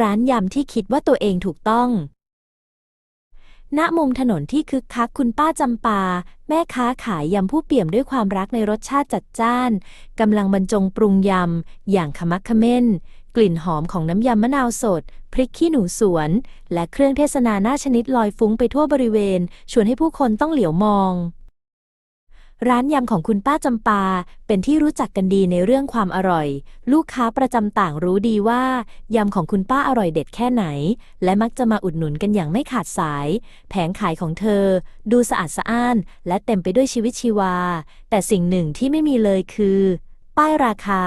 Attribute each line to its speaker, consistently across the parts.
Speaker 1: ร้านยำที่คิดว่าตัวเองถูกต้อง ณ มุมถนนที่คึกคักคุณป้าจำปา แม่ค้าขายยำผู้เปี่ยมด้วยความรักในรสชาติจัดจ้านกำลังบรรจงปรุงยำ อย่างขมักขม้น กลิ่นหอมของน้ำยำมะนาวสด พริกขี้หนูสวน และเครื่องเทศนาหน้าชนิดลอยฟุ้งไปทั่วบริเวณ ชวนให้ผู้คนต้องเหลียวมอง ร้านยำของคุณป้าจำปา เป็นที่รู้จักกันดีในเรื่องความอร่อย ลูกค้าประจำต่างรู้ดีว่ายำของคุณป้าอร่อยเด็ดแค่ไหน และมักจะมาอุดหนุนกันอย่างไม่ขาดสาย แผงขายของเธอ ดูสะอาดสะอ้าน และเต็มไปด้วยชีวิตชีวา แต่สิ่งหนึ่งที่ไม่มีเลยคือ ป้ายราคา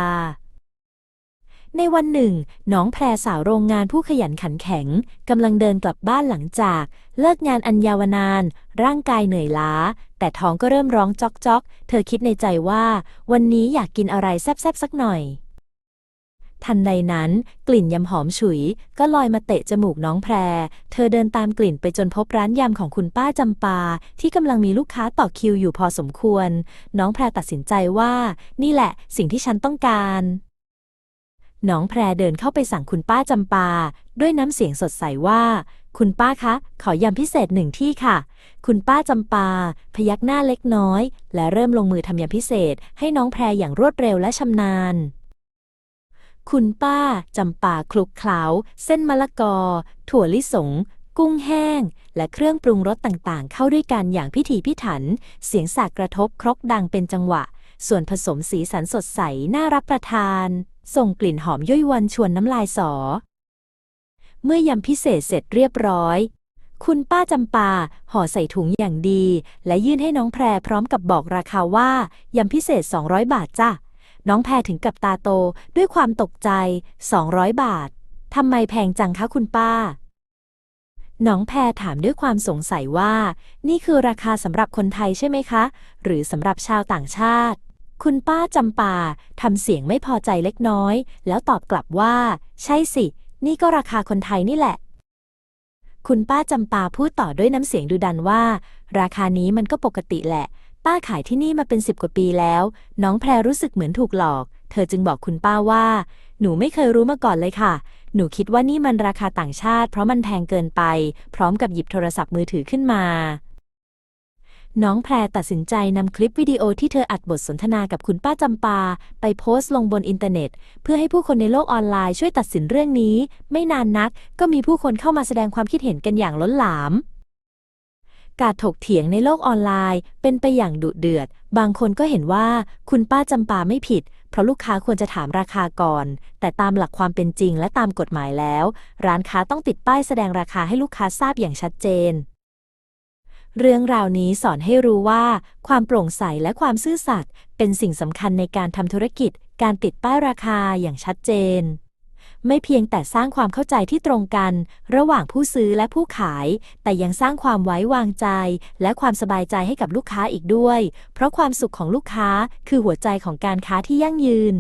Speaker 1: ในวันหนึ่ง น้องแพรสาวโรงงานผู้ขยันขันแข็งกำลังเดินกลับบ้านหลังจาก เลิกงานอันยาวนาน ร่างกายเหนื่อยล้า แต่ท้องก็เริ่มร้องจอกจอกเธอคิดในใจว่า วันนี้อยากกินอะไรแซ่บๆสักหน่อย ทันใดนั้น กลิ่นยำหอมฉุย ก็ลอยมาเตะจมูกน้องแพร เธอเดินตามกลิ่นไปจนพบร้านยำของคุณป้าจำปา ที่กำลังมีลูกค้าต่อคิวอยู่พอสมควร น้องแพรตัดสินใจว่า นี่แหละ สิ่งที่ฉันต้องการ น้องแพรเดินเข้าไปสั่งคุณป้าจำปา ด้วยน้ำเสียงสดใสว่า คุณป้าคะ ขอยำพิเศษหนึ่งที่ค่ะ คุณป้าจำปา พยักหน้าเล็กน้อย และเริ่มลงมือทำยำพิเศษ ให้น้องแพรอย่างรวดเร็วและชำนาญ คุณป้าจำปาคลุกเคล้าเส้นมะละกอ ถั่วลิสง กุ้งแห้ง และเครื่องปรุงรสต่างๆ เข้าด้วยกันอย่างพิถีพิถัน เสียงสากกระทบครกดังเป็นจังหวะ ส่วนผสมสีสันสดใสน่ารับประทาน ส่งกลิ่นหอมย่อยวันชวนน้ำลายสอ เมื่อยำพิเศษเสร็จเรียบร้อย คุณป้าจำปาห่อใส่ถุงอย่างดี และยื่นให้น้องแพรพร้อมกับบอกราคาว่ายำพิเศษ 200 บาทจ้ะ น้องแพรถึงกับตาโตด้วยความตกใจ 200 บาททำไมแพงจังคะคุณป้า น้องแพรถามด้วยความสงสัยว่า นี่คือราคาสำหรับคนไทยใช่ไหมคะ หรือสำหรับชาวต่างชาติ คุณป้าจำปาทำเสียงไม่พอใจเล็กน้อย แล้วตอบกลับว่า ใช่สิ นี่ก็ราคาคนไทยนี่แหละ คุณป้าจำปาพูดต่อด้วยน้ำเสียงดุดันว่า ราคานี้มันก็ปกติแหละ ป้าขายที่นี่มาเป็นสิบกว่าปีแล้ว น้องแพรรู้สึกเหมือนถูกหลอก เธอจึงบอกคุณป้าว่า หนูไม่เคยรู้มาก่อนเลยค่ะ หนูคิดว่านี่มันราคาต่างชาติ เพราะมันแพงเกินไป พร้อมกับหยิบโทรศัพท์มือถือขึ้นมา น้องแพรตัดสินใจนำคลิปวิดีโอที่เธออัดบทสนทนากับคุณป้าจำปา ไปโพสต์ลงบนอินเทอร์เน็ต เพื่อให้ผู้คนในโลกออนไลน์ช่วยตัดสินเรื่องนี้ ไม่นานนักก็มีผู้คนเข้ามาแสดงความคิดเห็นกันอย่างล้นหลาม การถกเถียงในโลกออนไลน์เป็นไปอย่างดุเดือด บางคนก็เห็นว่าคุณป้าจำปาไม่ผิดเพราะลูกค้าควรจะถามราคาก่อน แต่ตามหลักความเป็นจริงและตามกฎหมายแล้ว ร้านค้าต้องติดป้ายแสดงราคาให้ลูกค้าทราบอย่างชัดเจน เรื่องราวนี้สอนให้รู้ว่า ความโปร่งใสและความซื่อสัตย์เป็นสิ่งสำคัญในการทำธุรกิจ การติดป้ายราคาอย่างชัดเจน ไม่เพียงแต่สร้างความเข้าใจที่ตรงกัน ระหว่างผู้ซื้อและผู้ขาย แต่ยังสร้างความไว้วางใจ และความสบายใจให้กับลูกค้าอีกด้วย เพราะความสุขของลูกค้าคือหัวใจของการค้าที่ยั่งยืน